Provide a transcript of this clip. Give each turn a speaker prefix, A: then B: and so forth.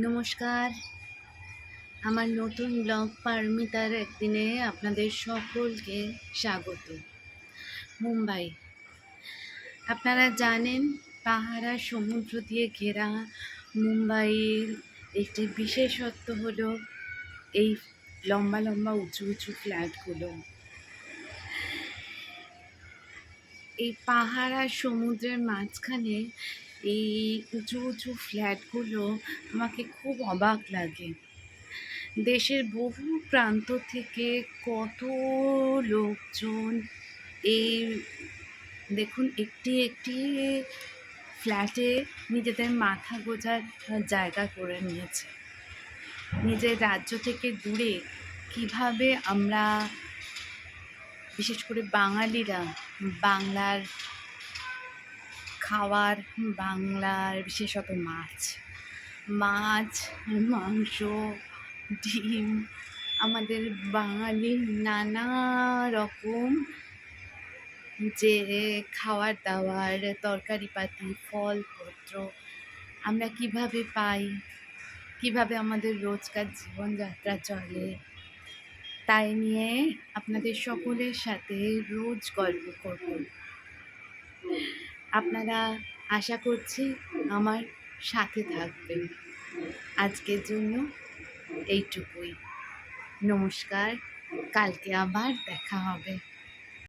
A: নমস্কার। আমার নতুন ব্লগ পারমিতার একদিনে আপনাদের সকলকে স্বাগত। মুম্বাই। আপনারা জানেন, পাহাড়া সমুদ্র দিয়ে ঘেরা মুম্বাইয়ের একটি বিশেষত্ব হলো এই লম্বা লম্বা উঁচু উঁচু ফ্ল্যাটগুলো। এই পাহাড় আর সমুদ্রের মাঝখানে এই উঁচু উঁচু ফ্ল্যাটগুলো আমাকে খুব অবাক লাগে। দেশের বহু প্রান্ত থেকে কত লোকজন এই, দেখুন, একটি একটি ফ্ল্যাটে নিজেদের মাথা গোজার জায়গা করে নিয়েছে। নিজের রাজ্য থেকে দূরে কীভাবে আমরা, বিশেষ করে বাঙালিরা, বাংলার খাওয়ার বাংলার বিশেষত মাছ। মাছ, মাংস, ডিম, আমাদের বাঙালির নানা রকম যে খাওয়ার দাওয়ার তরকারিপাতি ফলপত্র আমরা কীভাবে পাই, কীভাবে আমাদের রোজকার জীবনযাত্রা চলে, তাই নিয়ে আপনাদের সকলের সাথে রোজ গল্প করব। আপনারা আশা করছি আমার সাথে থাকবেন। আজকের জন্য এইটুকুই। নমস্কার কালকে আবার দেখা হবে।